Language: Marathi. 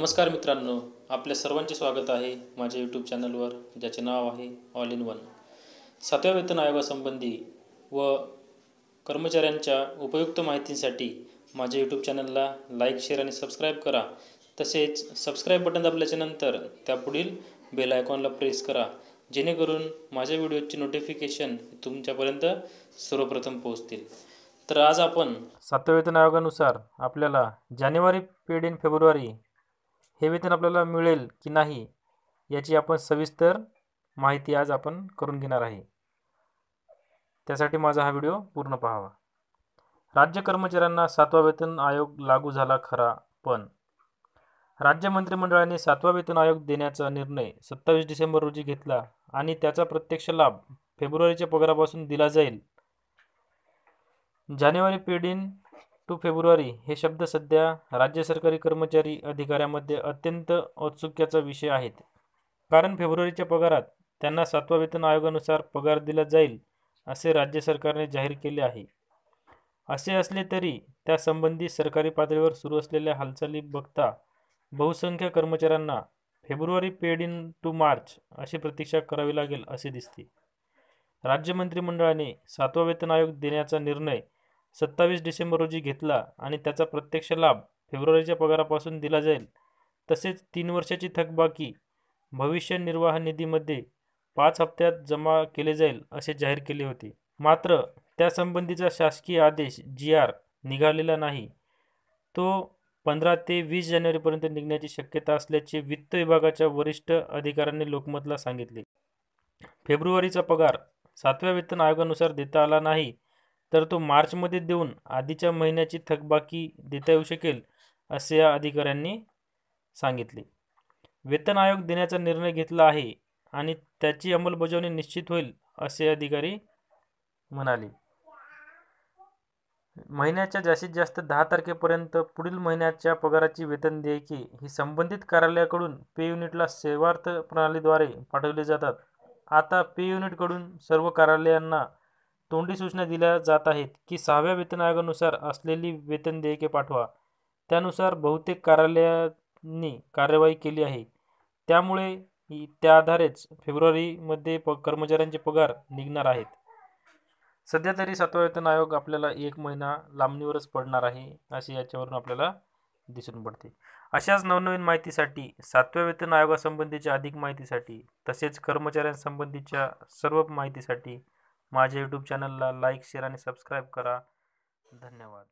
नमस्कार मित्रांनो आपल्या सर्वांचे स्वागत आहे माझ्या यूट्यूब चॅनलवर ज्याचे नाव आहे ऑल इन वन सातव्या वेतन आयोगासंबंधी व कर्मचाऱ्यांच्या उपयुक्त माहितीसाठी माझ्या यूट्यूब चॅनलला लाईक शेअर आणि सबस्क्राईब करा. तसेच सबस्क्राईब बटन दाबल्याच्यानंतर त्यापुढील बेल आयकॉनला प्रेस करा जेणेकरून माझ्या व्हिडिओची नोटिफिकेशन तुमच्यापर्यंत सर्वप्रथम पोहोचतील. तर आज आपण सातव्या वेतन आयोगानुसार आपल्याला जानेवारी पेड इन फेब्रुवारी हे वेतन आपल्याला मिळेल की नाही याची आपण सविस्तर माहिती आज आपण करून घेणार आहे. त्यासाठी माझा हा व्हिडिओ पूर्ण पाहावा. राज्य कर्मचाऱ्यांना सातवा वेतन आयोग लागू झाला खरा पण राज्य मंत्रिमंडळाने सातवा वेतन आयोग देण्याचा निर्णय सत्तावीस डिसेंबर रोजी घेतला आणि त्याचा प्रत्यक्ष लाभ फेब्रुवारीच्या पगारापासून दिला जाईल. जानेवारी पेडीन टू फेब्रुवारी हे शब्द सध्या राज्य सरकारी कर्मचारी अधिकाऱ्यामध्ये अत्यंत औत्सुक्याचा विषय आहेत. कारण फेब्रुवारीच्या पगारात त्यांना सातवा वेतन आयोगानुसार पगार दिला जाईल असे राज्य सरकारने जाहीर केले आहे. असे असले तरी त्यासंबंधी सरकारी पातळीवर सुरू असलेल्या हालचाली बघता बहुसंख्य कर्मचाऱ्यांना February paid in to March अशी प्रतीक्षा करावी लागेल असे दिसते. राज्य मंत्रिमंडळाने सातवा वेतन आयोग देण्याचा निर्णय सत्तावीस डिसेंबर रोजी घेतला आणि त्याचा प्रत्यक्ष लाभ फेब्रुवारीच्या पगारापासून दिला जाईल. तसेच तीन वर्षाची थकबाकी भविष्य निर्वाह निधीमध्ये पाच हप्त्यात जमा केले जाईल असे जाहीर केले होते. मात्र त्यासंबंधीचा शासकीय आदेश जी आर निघालेला नाही. तो पंधरा ते वीस जानेवारीपर्यंत निघण्याची शक्यता असल्याचे वित्त विभागाच्या वरिष्ठ अधिकाऱ्यांनी लोकमतला सांगितले. फेब्रुवारीचा पगार सातव्या वेतन आयोगानुसार देता आला नाही तर तो मार्चमध्ये देऊन आधीच्या महिन्याची थकबाकी देता येऊ शकेल असे या अधिकाऱ्यांनी सांगितले. वेतन आयोग देण्याचा निर्णय घेतला आहे आणि त्याची अंमलबजावणी निश्चित होईल असे अधिकारी म्हणाले. महिन्याच्या जास्तीत जास्त दहा तारखेपर्यंत पुढील महिन्याच्या पगाराची वेतन देयके ही संबंधित कार्यालयाकडून पे युनिटला सेवार्थ प्रणालीद्वारे पाठवले जातात. आता पे युनिटकडून सर्व कार्यालयांना तोंडी सूचना दिल्या जात आहेत की सहाव्या वेतन आयोगानुसार असलेली वेतन देयके पाठवा. त्यानुसार बहुतेक कार्यालयांनी कार्यवाही केली आहे. त्यामुळे त्या आधारेच फेब्रुवारीमध्ये प कर्मचाऱ्यांचे पगार निघणार आहेत. सध्या तरी सातवा वेतन आयोग आपल्याला एक महिना लांबणीवरच पडणार आहे असे याच्यावरून आपल्याला दिसून पडते. अशाच नवनवीन माहितीसाठी सातव्या वेतन आयोगासंबंधीच्या अधिक माहितीसाठी तसेच कर्मचाऱ्यांसंबंधीच्या सर्व माहितीसाठी माझ्या यूट्यूब चॅनलला लाईक शेअर आणि सबस्क्राईब करा. धन्यवाद.